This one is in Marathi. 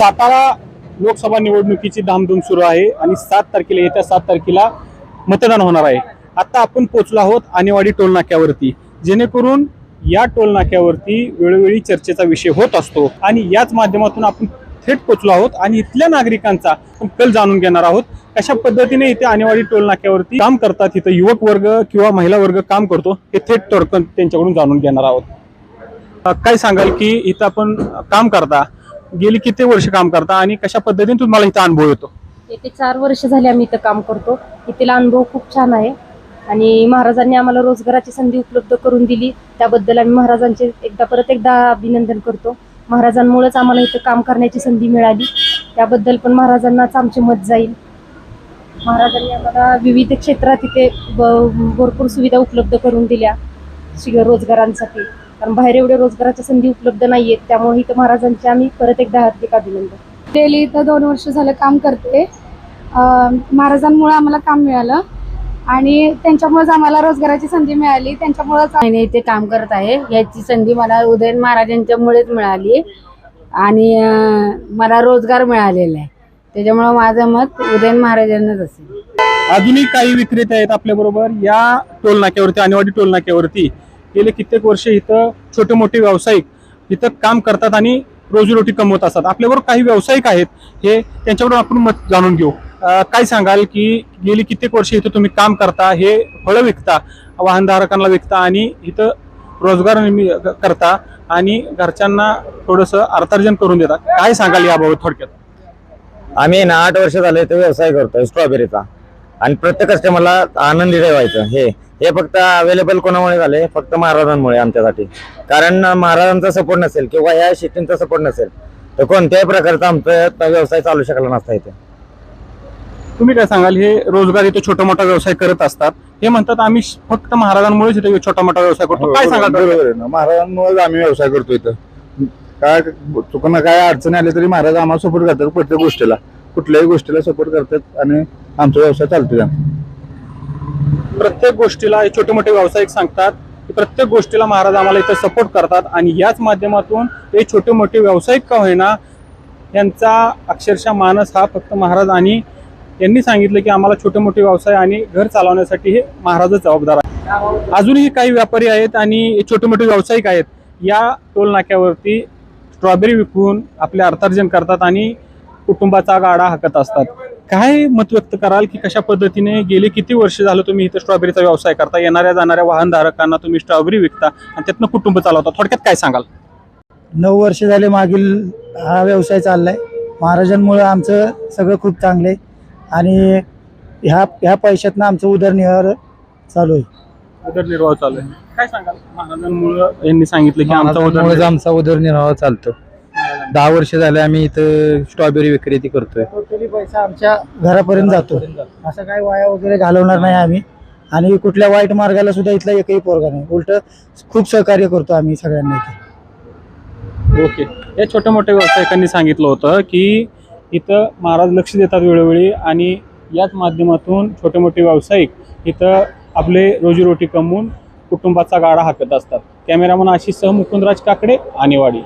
सातारा लोकसभा निवडणुकीची धामधूम सुरू आहे आणि सात तारखेला येत्या सात तारखेला मतदान होणार आहे. आता आपण पोचलो आहोत आणेवाडी टोल नाक्यावरती. जेणेकरून या टोलनाक्यावरती वेळोवेळी चर्चेचा विषय होत असतो आणि याच माध्यमातून आपण थेट पोचलो आहोत आणि इथल्या नागरिकांचा कल जाणून घेणार आहोत. कशा पद्धतीने इथे आणेवाडी टोल नाक्यावरती काम करतात इथं युवक वर्ग किंवा महिला वर्ग काम करतो हे थेट तोडकन त्यांच्याकडून जाणून घेणार आहोत. काय सांगाल की इथं आपण काम करता गेली किती वर्ष काम करता आणि कशा पद्धतीने तुम्हाला इथं अनुभव येतो? येथे चार वर्ष झाले आम्ही इथं काम करतो. इथला अनुभव खूप छान आहे. आणि महाराजांनी आम्हाला रोजगाराची संधी उपलब्ध करून दिली. त्याबद्दल आम्ही महाराजांचे एकदा परत एकदा अभिनंदन करतो. महाराजांमुळेच आम्हाला इथं काम करण्याची संधी मिळाली. त्याबद्दल पण महाराजांनाच आमचे मत जाईल. महाराजांनी आम्हाला विविध क्षेत्रात इथे ब- भरपूर सुविधा उपलब्ध करून दिल्या. रोजगारांसाठी. कारण बाहेर एवढ्या रोजगाराच्या संधी उपलब्ध नाहीयेत त्यामुळे इथं महाराजांचे आम्ही परत एकदा हार्दिक अभिनंदन. डेली इथं दोन वर्ष झालं काम करते. अं, महाराजांमुळे आम्हाला काम मिळालं आणि त्यांच्यामुळेच आम्हाला रोजगाराची संधी मिळाली. त्यांच्यामुळेच महिने इथे काम करत आहे. याची संधी मला उदयन महाराजांच्यामुळेच मिळाली आणि मला रोजगार मिळालेला आहे. त्याच्यामुळं माझं मत उदयन महाराजांनाच असेल. अजूनही काही विक्रेते आहेत आपल्या बरोबर या टोल नाक्यावरती आणेवाडी टोल नाक्यावरती गेले कित्येक वर्ष इथं छोटे मोठे व्यावसायिक इथं काम करतात आणि रोजीरोटी कमवत असतात. आपल्याबरोबर काही व्यावसायिक आहेत हे त्यांच्याकडून आपण मत जाणून घेऊ. काय सांगाल की गेली कित्येक वर्ष इथं तुम्ही काम करता हे फळं विकता वाहनधारकांना विकता आणि इथं रोजगार निर्मि- करता आणि घरच्यांना थोडंसं अर्थार्जन करून देता. काय सांगाल याबाबत थोडक्यात? आम्ही ना आठ वर्ष झाले ते व्यवसाय करतोय स्ट्रॉबेरीचा आणि प्रत्येक कस्टमरला आनंदी ठेवायचं हे. हे फक्त अवेलेबल कोणामुळे झाले फक्त महाराजांमुळे आमच्यासाठी. कारण महाराजांचा सपोर्ट नसेल किंवा या शेतींचा सपोर्ट नसेल तर कोणत्याही प्रकारचा आमचा व्यवसाय चालू शकला नसता इथे. तुम्ही काय सांगाल हे रोजगार इथे छोटा मोठा व्यवसाय करत असतात. हे म्हणतात आम्ही फक्त महाराजांमुळेच इथे छोटा मोठा व्यवसाय करतो. काय सांगाल? बरोबर आहे ना. महाराजांमुळे आम्ही व्यवसाय करतो इथं. काय चुकून काय अडचणी आली तरी महाराज आम्हाला सपोर्ट करतात प्रत्येक गोष्टीला. कुठल्याही गोष्टीला सपोर्ट करतात आणि आमचा व्यवसाय चालतो त्यांना प्रत्येक गोष्टीला हे छोटे मोठे व्यावसायिक सांगतात की प्रत्येक गोष्टीला महाराज आम्हाला इथं सपोर्ट करतात आणि याच माध्यमातून हे छोटे मोठे व्यावसायिक का होईना यांचा अक्षरशः मानस हा फक्त महाराज आणि यांनी सांगितलं की आम्हाला छोटे मोठे व्यवसाय आणि घर चालवण्यासाठी हे महाराजच जबाबदार आहे अजूनही काही व्यापारी आहेत आणि छोटे मोठे व्यावसायिक आहेत. या टोल नाक्यावरती स्ट्रॉबेरी विकून आपले अर्थार्जन करतात आणि कुटुंबाचा गाडा हाकत असतात. काय मत व्यक्त कराल की कशा पद्धतीने गेले किती वर्ष झालं तुम्ही इथं स्ट्रॉबेरीचा व्यवसाय करता? येणाऱ्या जाणाऱ्या वाहनधारकांना तुम्ही स्ट्रॉबेरी विकता आणि त्यातनं कुटुंब चालवता. थोडक्यात काय सांगाल? नऊ वर्ष झाले मागील हा व्यवसाय चाललाय. महाराजांमुळं आमचं सगळं खूप चांगलं आहे. आणि ह्या ह्या पैशातनं आमचं उदरनिर्वाह चालू आहे. उदरनिर्वाह चालू आहे. काय सांगाल? महाराजांमुळे यांनी सांगितलं की आमचा आमचा उदरनिर्वाह चालतो. दहा वर्ष झाले आम्ही इथं स्ट्रॉबेरी विक्रेती करतोय. टोटली पैसा आमच्या घरापर्यंत जातो. असं काय वाया वगैरे घालवणार नाही आम्ही. आणि कुठल्या वाईट मार्गाला सुद्धा इथला एकही पोरगा नाही. उलट खूप सहकार्य करतो आम्ही सगळ्यांना इथे. ओके या छोट्या मोठ्या व्यावसायिकांनी सांगितलं होतं की इथं महाराज लक्ष देतात वेळोवेळी आणि याच माध्यमातून छोटे मोठे व्यावसायिक इथं आपले रोजीरोटी कमवून कुटुंबाचा गाडा हाकत असतात. कॅमेरामन आशिष सह मुकुंदराज काकडे आणेवाडी.